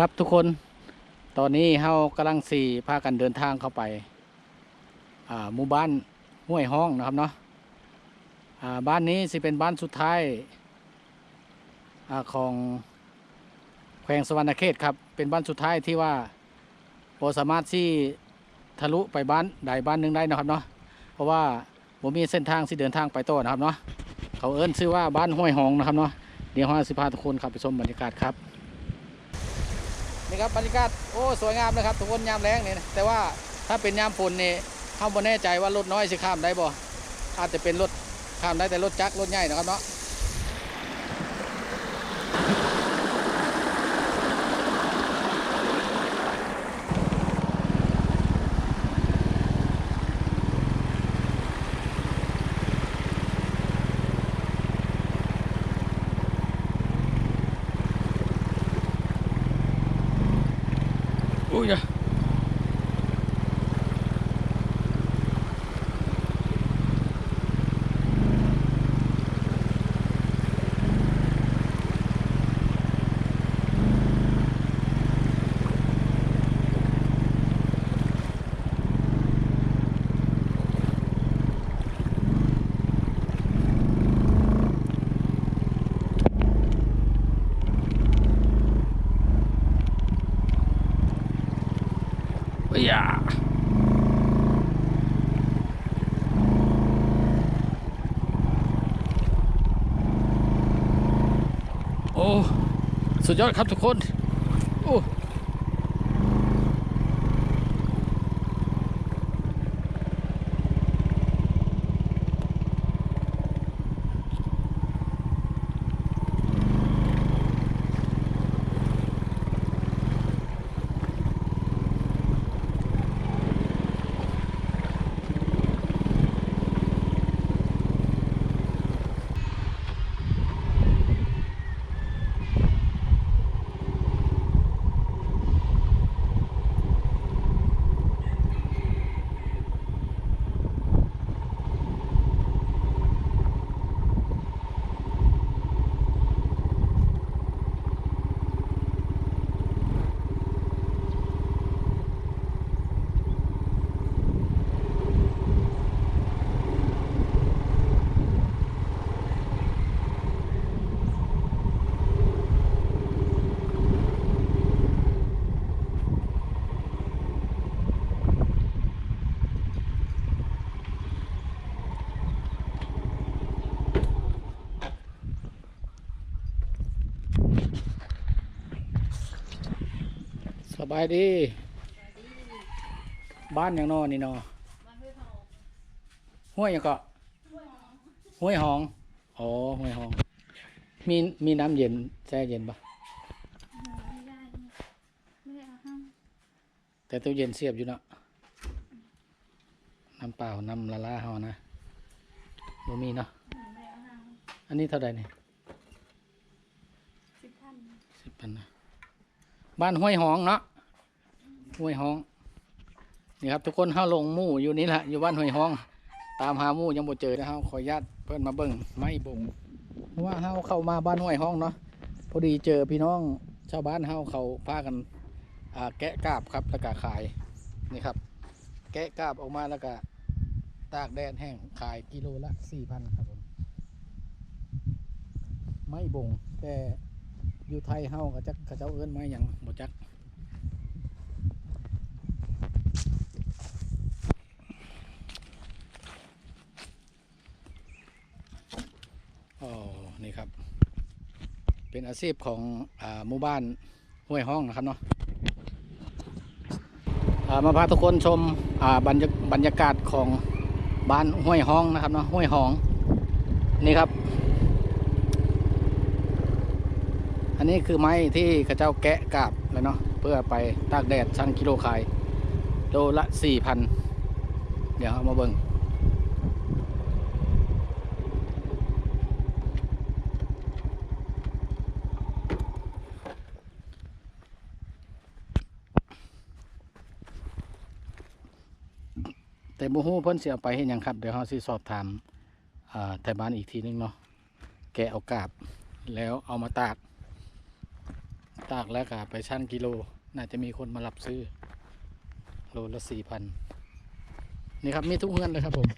ครับทุกคนตอนนี้เฮากำลังสี่พากันเดินทางเข้าไปอ่าหมู่บ้านห้วยห้องนะครับเนาะอ่าบ้านนี้สิเป็นบ้านสุดท้ายอาของแขวงสวรรณเขตครับเป็นบ้านสุดท้ายที่ว่าพอสามารถที่ทะลุไปบ้านใดบ้านหนึ่งได้นะครับเนาะเพราะว่าผมมีเส้นทางที่เดินทางไปต่อนะครับเนาะเขาเอิ้นชื่อว่าบ้านห้วยห้องนะครับเนาะเดี๋ยวห้าสิพาทุกคนครับไปชมบรรยากาศครับ นี่ครับบรรยากาศโอ้สวยงามนะครับทุกคนยามแรงเนี่ยแต่ว่าถ้าเป็นยามฝนนี่เข้าบนแน่ใจว่ารถน้อยสิข้ามได้บ่อาจจะเป็นรถข้ามได้แต่รถจักรรถใหญ่นะครับเนาะ อุ้ย อุ้ยอะโอ้ สุดยอดครับทุกคน โอ้ สบายดี บ้านอย่างนอนี่นอห้วยหยังเกาะห้วยหองอ๋อห้วยหอง มีมีน้ำเย็นแช่เย็นปะแต่ตู้เย็นเสียบอยู่เนาะน้ำเปล่าน้ำละลาเฮานะบ่มีเนาะอันนี้เท่าไหร่เนี่สิบพัน สิบพันนะบ้านห้วยหองเนาะห้วยหองนี่ครับทุกคนเฮาลงมู่อยู่นี่แหละอยู่บ้านห้วยหอง ตามหามู่ยังบ่เจอนะเฮาขออนุญาตเพิ่นมาเบิ่งไม้บ่งเพราะว่าเฮาเข้ามาบ้านห้วยหองเนาะพอดีเจอพี่น้องชาวบ้านเฮาเขาพากันแกะกาบครับแล้วก็ขายนี่ครับ แกะกาบออกมาแล้วก็ตากแดดแห้งขายกิโลละ4,000ครับผมไม้บ่งแต่ อยู่ไทยเฮาก็จักเขาเจ้าเอิ้นไม้หยังบ่จักอ๋อนี่ครับ เป็นอาชีพของอาหมู่บ้านห้วยห้องนะครับเนาะมาพาทุกคนชมบรรยบรรยากาศของบ้านห้วยห้องนะครับเนาะห้วยห้องนี่ครับ อันนี้คือไม้ที่ข้าเจ้าแกะกาบแล้วเนาะเพื่อไปตากแดดชั่งกิโลขายโลละสี่พันเดี๋ยวเอามาเบิ่งแต่บ่ฮู้เพิ่นสิเอาไปเฮ็ดหยังครับ เดี๋ยวเฮาสิสอบถามอ่าแต่บ้านอีกทีนึงเนาะแกะเอากาบ แล้วเอามาตาก ตากแล้วก็ไปชั่งกิโล น่าจะมีคนมารับซื้อ โลละสี่พันนี่ครับ มีทุกเงินเลยครับผม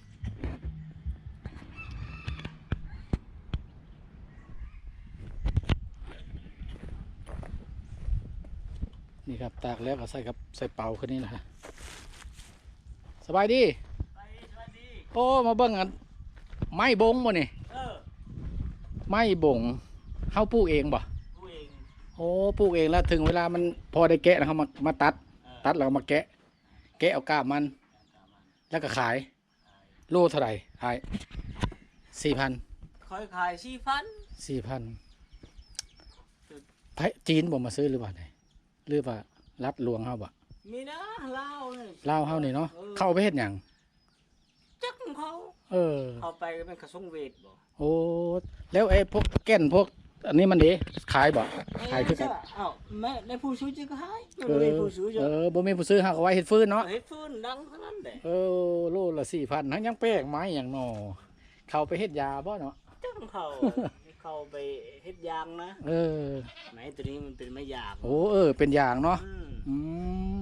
นี่ครับตากแล้วก็ใส่กับใส่เป่าขึ้นนี่แหละฮะสบายดีไปสวัสดีโอ้มาเบิ่งอันไม้บงบ่นี่เออไม้บงเฮาปลูกเองบ่กูเอง โอ้ปลูกเองแล้วถึงเวลามันพอได้แกะนะครับมามาตัดเออตัดแล้วก็มาแกะ แกะเอากาบมัน แล้วก็ขาย โลเท่าไหร่ขายสี่พันคอยขายสี่พันสี่พันไผจีนบ่มาซื้อหรือเปล่าเนี่ยหรือว่ารัดหลวงเฮาบ่มีนะเหล้าเนี่ยลาวเฮานี่เนาะเข้าไปเฮ็ดหยังจักของเขา เออเอาไปก็เป็นกระทรวงเวทบ่โอ้แล้วไอ้พวกแก่นพวก อันนี้มันเด้ขายบ่ขายคือกันเอ้าแม่ในผู้ซื้อจะก็ขายไม่เอได้อผู้ซื้อจะเออบ่มีผู้ซื้อเฮาก็ไว้เฮ็ดฟืนเนาะเฮ็ดฟื้นดังเท่านั้นแหละเออโลละสี่พันทั้งยังแป้งไม้อย่างนอเขาไปเฮ็ดยาบ่เนาะจักของเขาเขาไปเฮ็ดยางนะเออไหนตัวนี้มันเป็นไม้ยางโอ้เออ เป็นยางเนาะอืมอื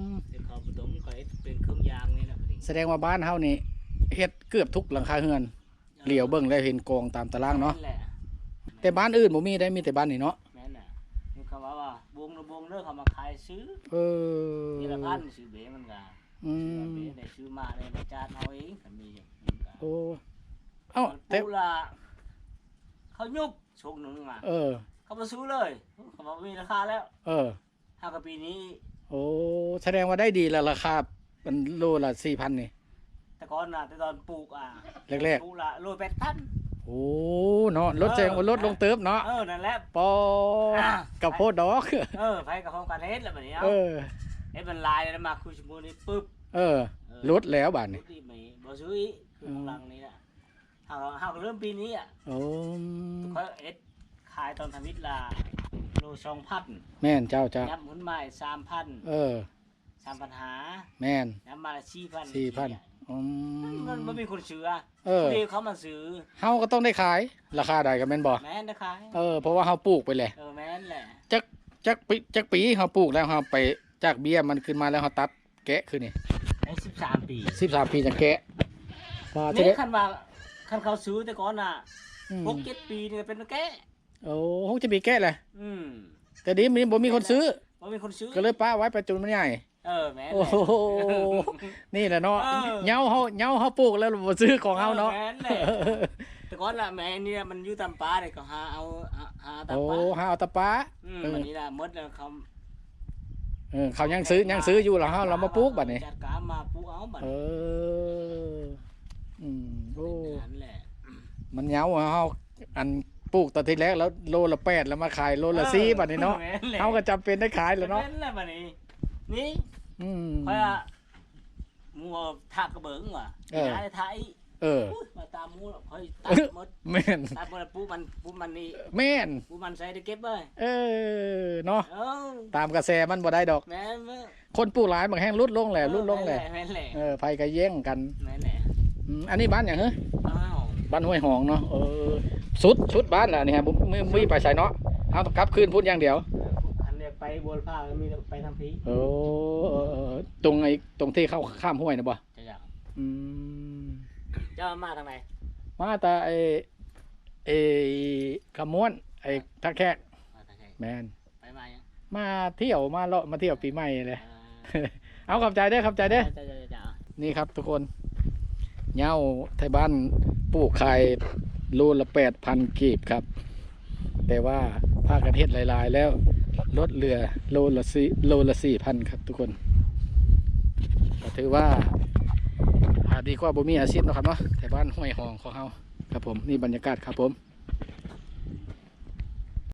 มแต่เขาผสมก็เฮ็ดเป็นเครื่องยางนี่นะพอดีแสดงว่าบ้านเฮานี่เฮ็ดเกือบทุกหลังคาเฮือนเหลียวเบิ่งแล้วเห็นกองตามตารางเนาะ แหละแต่บ้านอื่นบ่มีได้มีแต่บ้านนี่เนาะแม่นน่ะนี่เขาว่าว่าบวงระบวงเด้อเขามาขายซื้อเออนี่ละพันซื้อเบมันก็อืซื้อมเบได้ซื้อมาได้มาจานเอาเองก็มีมันก็โอ้เอ้าแต่ปูละเขายุบชงหนึ่งมาเออ เขามาซื้อเลย เขาบอกมีราคาแล้ว เออห้ากับปีนี้ โอ้แสดงว่าได้ดีแล้วราคามันโลละ4,000นี่แต่ก่อนน่ะแต่ตอนปลูกอะแรกปลูกละโลแปดพันๆ โอ้เนาะลดแสดงว่าลดลงเติบเนาะเออนั่นแหละปออะกับโพดดอกเออไปกับของการเฮ็ดแล้วแบบนี้เอเอาอเฮ็ดมันลายแล้วมาคุยชมพูนี่ปึ๊บเออเออลดแล้วบาทรนี่ถดีไหมบ่ซื้ออีกคือของหลังนี้น่ะเฮาเฮาก็เริ่มปีนี้อะโอ้เขาเอ็ดขายตอนทำวิทย์ละโลสองพันแม่นเจ้าเจ้ายับหุ่นไม้สามพันเออสามปัญหาแแม่นยับมาละสี่พันสี่พัน อืมันมมันมีคนซื้ออะเออพดีเขามาซื้อเฮาก็ต้องได้ขาย ราคาใดก็แม่นบ่แม่นนะขายเออเพราะว่าเฮาปลูกไปแหละเออแม่นแหละจักจักปีจักปีเฮาปลูกแล้วเฮาไปจากเบี้ยมันขึ้นมาแล้วเฮาตัดแกะคือนี่ไอ้สิบสามปี13ปีจังแกะว่าจะนี่ได้คันว่าคันเขาซื้อแต่ก่อนน่ะอืมหกเจ็ดปีเนี่ยเป็นแก่โอ้คงจะมีแกะแหละอืมแต่นี้มีบ่มีคนซื้อว่ามีคนซื้อก็เลยป้าไว้ไปจนมันใหญ่ เออแม่นโอ้โหนี่แหละเนาะเออเหงาเฮาเหงาเฮาปลูกแล้วบ่ซื้อของเฮาเนาะแม่นแหละแต่ก่อนน่ะแม่เนี่ยมันอยู่ตามป่าเลยก็หาเอาหาหาตามโอ้ป่าหาเอาแตะป้าอืมเออวันนี้น่ะหมดแล้วเขาเออเขายังซื้อยังซื้ออยู่แล้วเฮาเรามาปลูกบัดนี้จัดการมาปลูกเอาบัดเอออืมโอ้เป็นอย่างนั้นแหละมันเหงาอะเฮาอันปลูกตอนที่แรกแล้วโลละแปดแล้วมาขายโลละสี่บัดนี้เนาะแม่แหละเฮาก็จำเป็นได้ขายแหล้วเนาะแม่นแหละบัดนี้ นี่อืม เพราะว่ามัวทากกระเบิงว่ะเออย้ายไทยเออ อุ้ยมาตามมูคอยตัดหมดแม่น ตัดหมดแล้วปูมันปูมันนี่แม่น ปูมันใส่ได้เก็บไว้เออ เนาะ เออตามกระแสมันบ่ได้ดอก แม่นแม่นคนปลูกหลายบางแห่งลดลงแหละลดลงแหละแม่นแหละเออไฟก็แย่งกันแม่นแหละอืมอันนี้บ้านหยังเหรออ้าวบ้านห้วยหองเนาะ เออ สุดชุดบ้านน่ะนี่ฮะบ่ไม่ไม่ไปใส่เนาะเอากลับคืนพุ่นอย่างเดียวอันเรียกไป บัวผ้ามีแต่ไปทำพีโอ้เออเออตรงไอ้ตรงที่เข้าข้ามห้วยนะบ่จะอยากอืมจะมาทางไหนมาแต่ไอ้ไอ้ขมวนไอ้ทักแขกมาทางไหนแมนไปมายังมาเที่ยวมาเลาะมาเที่ยวปีใหม่เลยอ่าเอาขอบใจเด้อขอบใจเด้อจะจะจะจะนี่ครับทุกคนเหย้าไทยบ้านปลูกไข่โลละแปดพันกีบครับ แต่ว่าภาคประเทศหลาย ๆ แล้ว รถเรือโลละสี่โลละสี่พันครับทุกคนก็ถือว่าหาดีกว่าบ่มีอาชีพนะครับเนาะแถวบ้านห้วยหองของเฮาครับผมนี่บรรยากาศครับผม